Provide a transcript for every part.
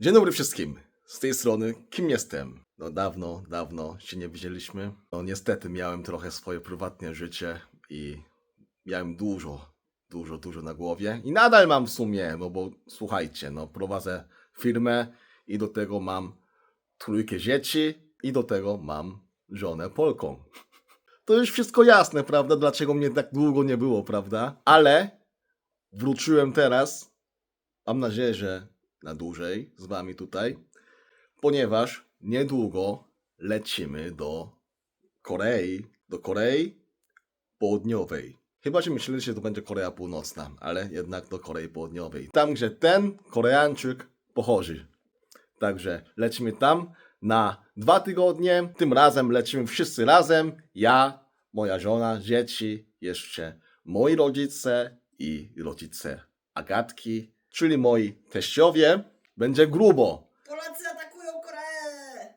Dzień dobry wszystkim. Z tej strony, kim jestem? No dawno, dawno się nie widzieliśmy. No niestety miałem trochę swoje prywatne życie i miałem dużo, dużo, dużo na głowie. I nadal mam w sumie, no bo słuchajcie, no prowadzę firmę i do tego mam trójkę dzieci i do tego mam żonę Polką. To już wszystko jasne, prawda? Dlaczego mnie tak długo nie było, prawda? Ale wróciłem teraz. Mam nadzieję, że na dłużej z wami tutaj, ponieważ niedługo lecimy do Korei, do Korei Południowej. Chyba, że myśleli, że to będzie Korea Północna, ale jednak do Korei Południowej. Tam, gdzie ten Koreańczyk pochodzi. Także lecimy tam na dwa tygodnie. Tym razem lecimy wszyscy razem. Ja, moja żona, dzieci, jeszcze moi rodzice i rodzice Agatki, czyli moi teściowie. Będzie grubo. Polacy atakują Koreę!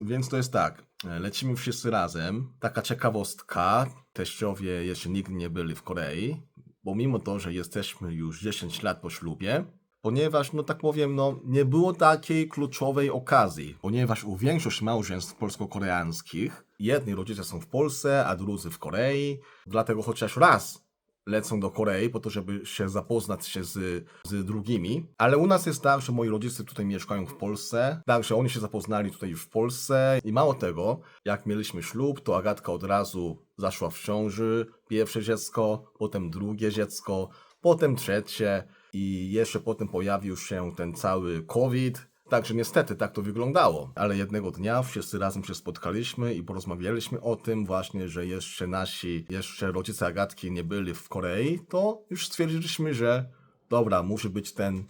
Więc to jest tak, e, lecimy wszyscy razem. Taka ciekawostka, teściowie jeszcze nigdy nie byli w Korei, bo mimo to, że jesteśmy już 10 lat po ślubie, ponieważ, no tak powiem, no nie było takiej kluczowej okazji, ponieważ u większość małżeństw polsko-koreańskich jedni rodzice są w Polsce, a drudzy w Korei, dlatego chociaż raz lecą do Korei po to, żeby się zapoznać się z, z drugimi. Ale u nas jest tak, że moi rodzice tutaj mieszkają w Polsce, także oni się zapoznali tutaj już w Polsce i mało tego, jak mieliśmy ślub, to Agatka od razu zaszła w ciąży, pierwsze dziecko, potem drugie dziecko, potem trzecie i jeszcze potem pojawił się ten cały COVID. Także niestety tak to wyglądało, ale jednego dnia wszyscy razem się spotkaliśmy i porozmawialiśmy o tym właśnie, że jeszcze nasi, jeszcze rodzice Agatki nie byli w Korei, to już stwierdziliśmy, że dobra, musi być ten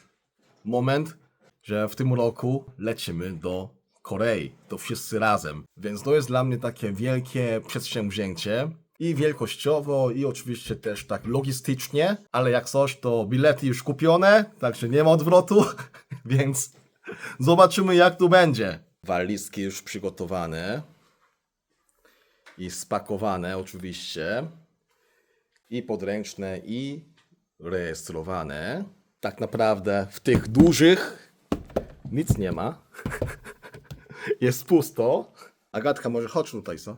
moment, że w tym roku lecimy do Korei, to wszyscy razem. Więc to jest dla mnie takie wielkie przedsięwzięcie. I wielkościowo, i oczywiście też tak logistycznie, ale jak coś, to bilety już kupione, także nie ma odwrotu, więc zobaczymy jak tu będzie. Walizki już przygotowane i spakowane oczywiście, i podręczne, i rejestrowane. Tak naprawdę w tych dużych nic nie ma. Jest pusto. Agatka, może chodź tutaj, co?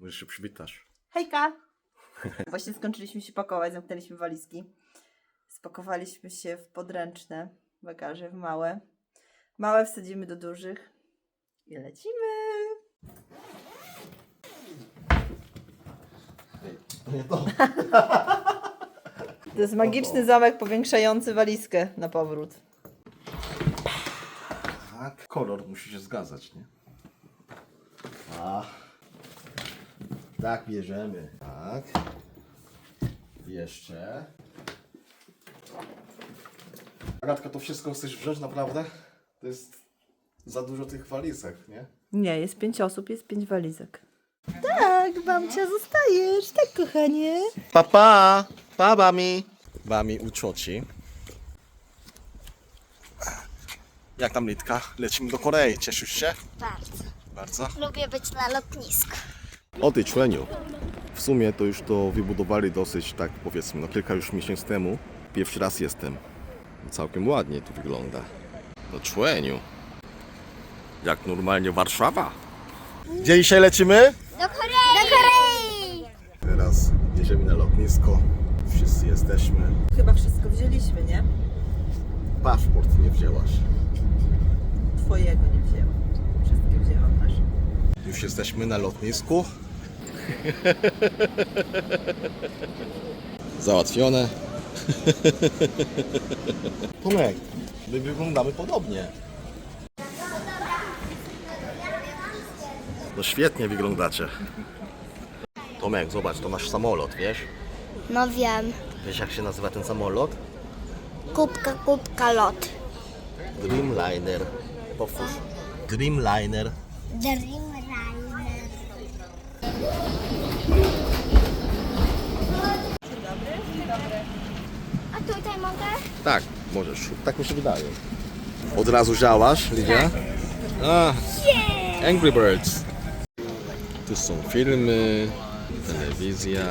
Może się przywitasz. Hejka! Właśnie skończyliśmy się pakować, zamknęliśmy walizki. Spakowaliśmy się w podręczne bagaże, w małe. Małe wsadzimy do dużych i lecimy! Nie to. To jest magiczny zamek powiększający walizkę na powrót. Tak. Kolor musi się zgadzać, nie? Tak, bierzemy. Tak. Jeszcze. Agatka, to wszystko chcesz wziąć naprawdę? To jest za dużo tych walizek, nie? Nie, jest pięć osób, jest pięć walizek. Tak, babcia, zostajesz, tak kochanie. Papa! Pa, bami! Bami u cioci. Jak tam Litka? Lecimy do Korei. Cieszysz się? Bardzo. Bardzo. Lubię być na lotnisku. O tej człeniu. W sumie to już to wybudowali dosyć, tak powiedzmy, no kilka już miesięcy temu. Pierwszy raz jestem. Całkiem ładnie tu wygląda. Do człeniu. Jak normalnie Warszawa. Gdzie dzisiaj lecimy? Do Korei! Do Korei! Teraz jedziemy na lotnisko. Wszyscy jesteśmy. Chyba wszystko wzięliśmy, nie? Paszport nie wzięłaś. Twojego nie wzięłam. Wszystkie wzięłam nasze. Już jesteśmy na lotnisku. Załatwione. Tomek, my wyglądamy podobnie. No świetnie wyglądacie. Tomek, zobacz, to nasz samolot, wiesz? No wiem. Wiesz jak się nazywa ten samolot? Kubka, kubka, lot. Dreamliner. Powtórz. Dreamliner. Dreamliner. A tutaj mogę? Tak, możesz. Tak mi się wydaje. Od razu działasz, Lidia? A, Angry Birds. Tu są filmy, telewizja,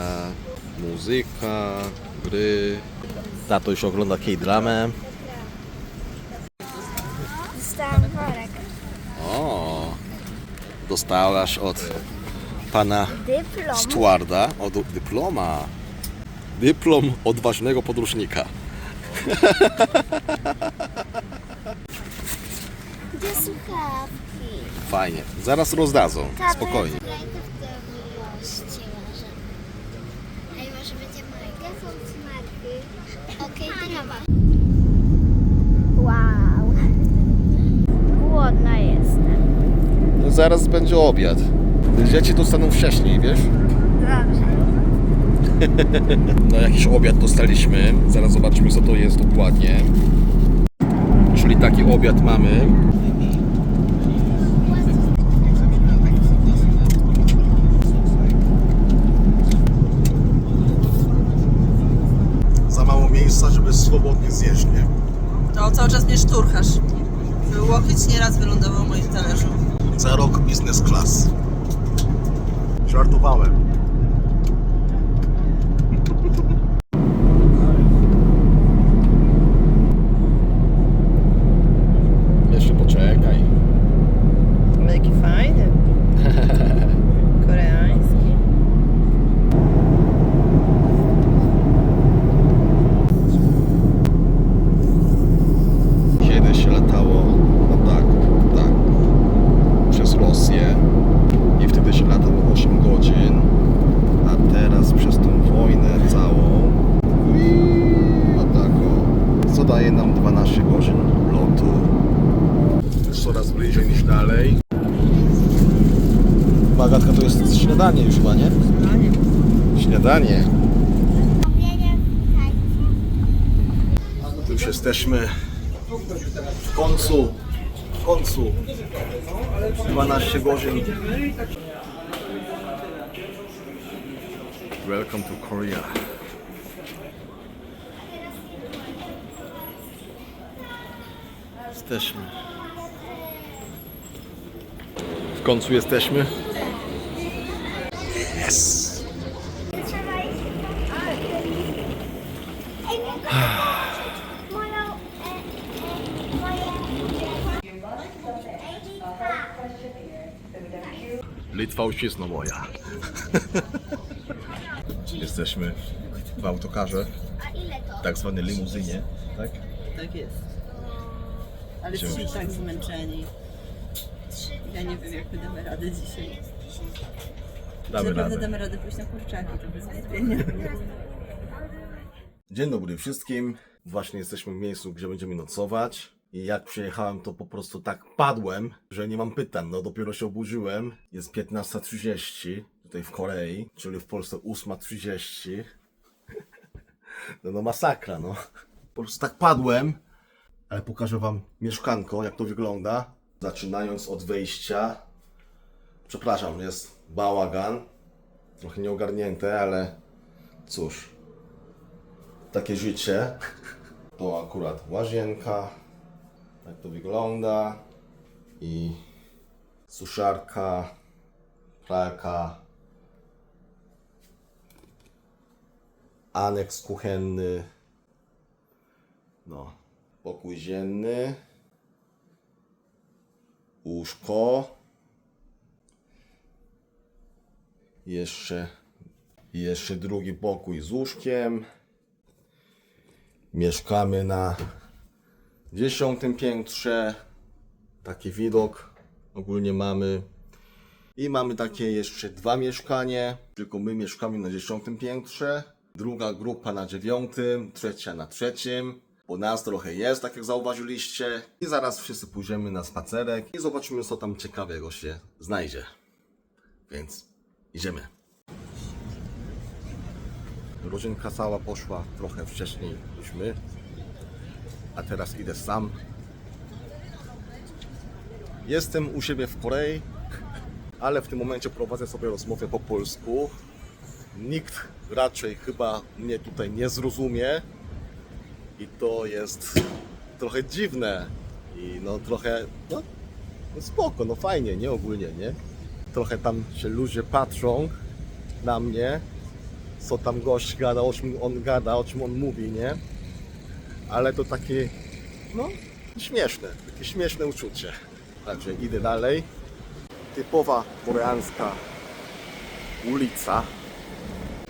muzyka, gry. Tato już ogląda K-dramę. Dostałam worek. O, dostałaś od pana Dyplom. Stuarda od dyploma. Dyplom odważnego podróżnika. Gdzie słuchawki? Fajnie. Zaraz rozdadzą. Spokojnie. Wow. Głodna jestem. No zaraz będzie obiad. Dzieci dostaną wcześniej, wiesz? No jakiś obiad dostaliśmy. Zaraz zobaczymy co to jest dokładnie. Czyli taki obiad mamy. Za mało miejsca, żeby swobodnie zjeść, nie? No, cały czas mnie szturchasz. Łokieć nieraz wylądował w moim talerzu. Za rok business class. Żartowałem. Jeszcze poczekaj. Ale jaki fajny. Koreański. Kiedyś się latało, no tak, tak, przez Rosję i wtedy się latało 8 godzin, a teraz przez tą wojnę całą, no tak o, co daje nam 12 godzin lotu. Jest coraz bliżej niż dalej. Magatka to jest śniadanie już chyba, nie? Śniadanie. Już jesteśmy w końcu, w końcu 12 godzin. Welcome to Korea. Jesteśmy. W końcu jesteśmy. Yes! Litwa uścisno moja. Jesteśmy w autokarze, A ile to? tak zwanej limuzynie, tak? Tak jest. Ale jesteśmy tak zmęczeni. Ja nie wiem, jak my damy radę dzisiaj. Damy Zapewne radę. damy radę pójść na kurczaki, to bez wątpienia. Dzień dobry wszystkim. Właśnie jesteśmy w miejscu, gdzie będziemy nocować. I jak przyjechałem, to po prostu tak padłem, że nie mam pytań. No dopiero się obudziłem. Jest 15.30 tutaj w Korei, czyli w Polsce 8.30. No, no masakra, no. Po prostu tak padłem, ale pokażę wam mieszkanko, jak to wygląda. Zaczynając od wejścia. Przepraszam, jest bałagan. Trochę nieogarnięte, ale cóż takie życie. To akurat łazienka. Tak to wygląda. I suszarka, pralka, aneks kuchenny. No, pokój ziemny. Łóżko. Jeszcze, jeszcze drugi pokój z łóżkiem. Mieszkamy na dziesiątym piętrze. Taki widok ogólnie mamy. I mamy takie jeszcze dwa mieszkanie. Tylko my mieszkamy na dziesiątym piętrze. Druga grupa na dziewiątym, trzecia na trzecim. Bo nas trochę jest, tak jak zauważyliście. I zaraz wszyscy pójdziemy na spacerek i zobaczymy, co tam ciekawego się znajdzie. Więc idziemy. Rodzinka cała poszła trochę wcześniej niż my. A teraz idę sam. Jestem u siebie w Korei, ale w tym momencie prowadzę sobie rozmowę po polsku. Nikt raczej chyba mnie tutaj nie zrozumie. I to jest trochę dziwne. I no trochę, no, no spoko, no fajnie, nie ogólnie, nie? Trochę tam się ludzie patrzą na mnie, co tam gość gada, o czym on gada, o czym on mówi, nie? Ale to takie, no, śmieszne, takie śmieszne uczucie. Także idę dalej. Typowa koreańska ulica.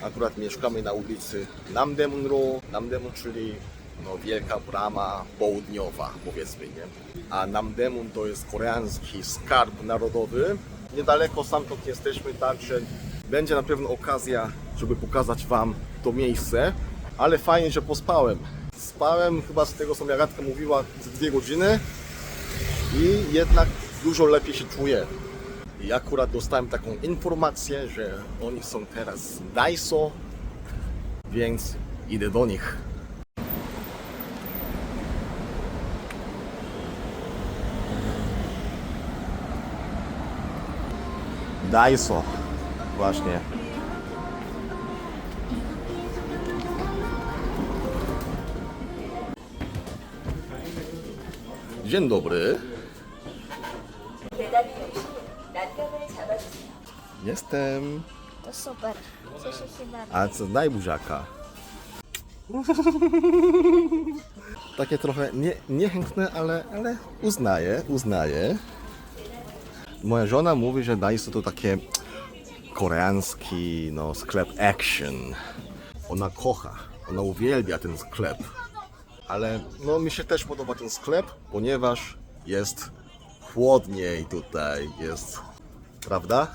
Akurat mieszkamy na ulicy Namdaemun-ro, Namdaemun, czyli no, wielka brama południowa, powiedzmy, nie? A Namdaemun to jest koreański skarb narodowy. Niedaleko stamtąd jesteśmy, także będzie na pewno okazja, żeby pokazać Wam to miejsce. Ale fajnie, że pospałem. Spałem chyba z tego, co mi Agatka mówiła, z dwie godziny i jednak dużo lepiej się czuję. I akurat dostałem taką informację, że oni są teraz w Daiso, więc idę do nich. Daiso, właśnie. Dzień dobry. Jestem. To super. Cieszę się bardzo. A co, daj buziaka. Takie trochę nie, niechętne, ale, ale uznaję, uznaję. Moja żona mówi, że Daiso to takie koreański no, sklep action. Ona kocha, ona uwielbia ten sklep. Ale no, mi się też podoba ten sklep, ponieważ jest chłodniej tutaj, jest, prawda?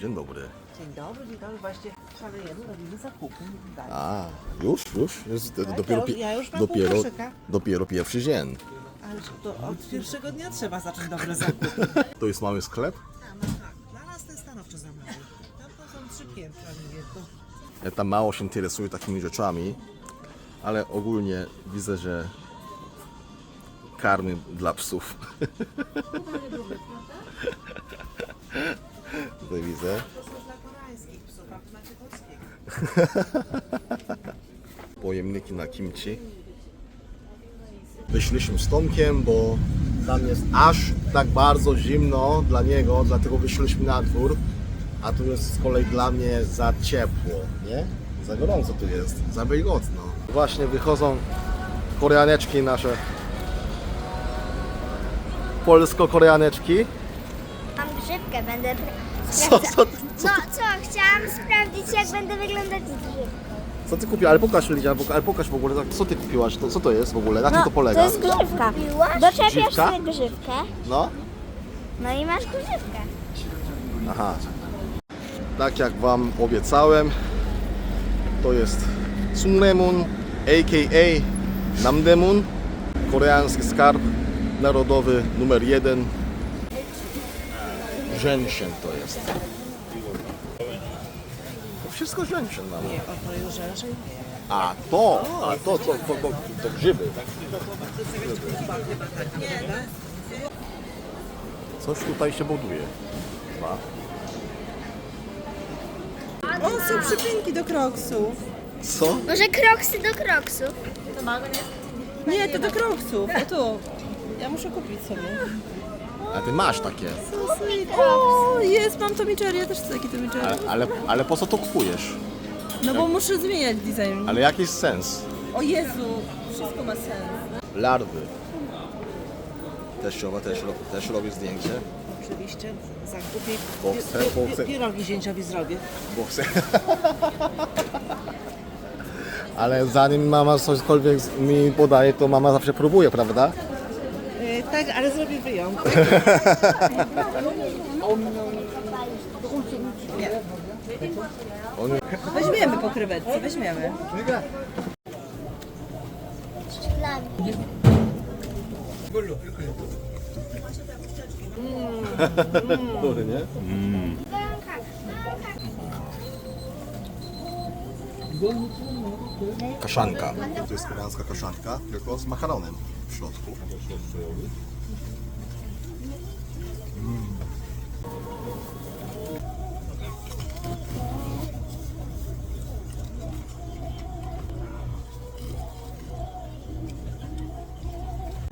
Dzień dobry. Dzień dobry, dzień dobry. Właśnie szalejemy, robimy zakupy. A, już, już? Jest Tak, dopiero, ja już- mam dopiero, dopiero pierwszy dzień. Ale to od pierwszego dnia trzeba zacząć dobre zakupy. To jest mały sklep? A, no tak, dla nas to jest stanowczo za mało. Tam to są trzy piętra, mówię, to Ja tam mało się interesuję takimi rzeczami, ale ogólnie widzę, że karmy dla psów. Tutaj widzę. to są dla koreańskich psów, a macie polskiego. pojemniki na kimchi. Wyszliśmy z Tomkiem, bo tam jest aż tak bardzo zimno dla niego, dlatego wyszliśmy na dwór, a tu jest z kolei dla mnie za ciepło, nie? Za gorąco tu jest, za wilgotno. Właśnie wychodzą koreaneczki nasze. Polsko-koreaneczki. Mam grzywkę, będę Co, sprawdzać. co, No co, chciałam sprawdzić jak będę wyglądać z grzywką. Co ty kupiłaś? Ale pokaż Lidia, ale pokaż w ogóle, tak, co ty kupiłaś, to, co to jest w ogóle, na czym to polega? to jest grzywka. Doczepiasz Grzywka? sobie grzywkę, No? no i masz grzywkę. Aha. Tak jak Wam obiecałem, to jest Sungremun, a.k.a. Namdaemun, koreański skarb narodowy numer jeden. Rzęsien to jest. To wszystko rzęsien mamy. Nie, opoju rzężej. A to, a to, to, to, to, to grzyby. Coś tutaj się buduje. Chyba. O, są przypinki do kroksów. Co? Może kroksy do kroksów. Nie, to do kroksów. O tu. Ja muszę kupić sobie. A ty masz takie. O, jest, mam Tommy Jerry, ja też chcę taki Tommy Jerry. Ale, ale, ale po co to kupujesz? No bo muszę zmieniać design. Ale jakiś sens. O Jezu, wszystko ma sens. Larwy. Teściowa też, ro- też robi zdjęcie. Oczywiście zakupię. Bo chcę, bo chcę. Pierogi zięciowi zrobię. Bo chcę. Ale zanim mama cośkolwiek z- mi podaje, to mama zawsze próbuje, prawda? Tak, ale zrobię wyjątek. Weźmiemy po krewetce, weźmiemy. Dobry, nie? Kaszanka. To jest koreańska kaszanka, tylko z makaronem w środku.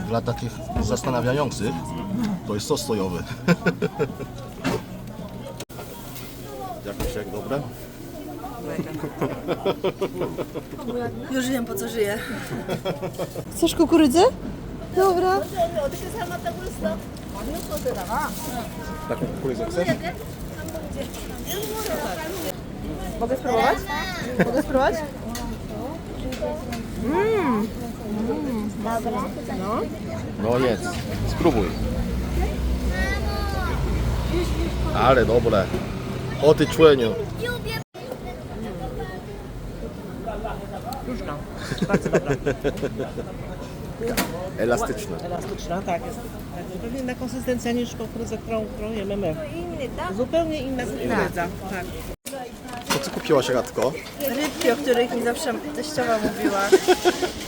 Dla takich zastanawiających to jest sos sojowy. Jak myślisz, jak dobre? Już wiem po co żyję. Chcesz kukurydzę? Dobra. Taką kukurydzę chcesz? Mogę spróbować? Mogę spróbować? No jedz, spróbuj. Ale dobre. O ty człeniu. Bardzo dobra. Elastyczne. Elastyczna, tak. Jest tak, zupełnie inna konsystencja niż kukurydza, którą, którą jemy my. Zupełnie inna kukurydza. Tak. To co kupiłaś Radko? Rybki, o których mi zawsze teściowa mówiła.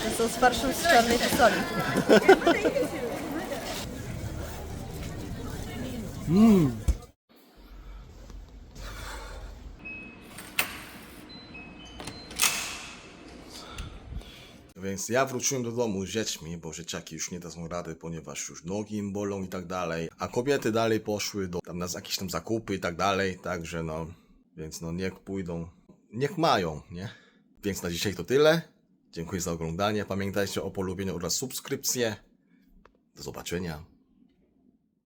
To są z farszem z czarnej fasoli. Więc ja wróciłem do domu z dziećmi, bo dzieciaki już nie dadzą rady, ponieważ już nogi im bolą i tak dalej. A kobiety dalej poszły do tam na jakieś tam zakupy i tak dalej, także no, więc no niech pójdą, niech mają, nie? Więc na dzisiaj to tyle. Dziękuję za oglądanie. Pamiętajcie o polubieniu oraz subskrypcję. Do zobaczenia.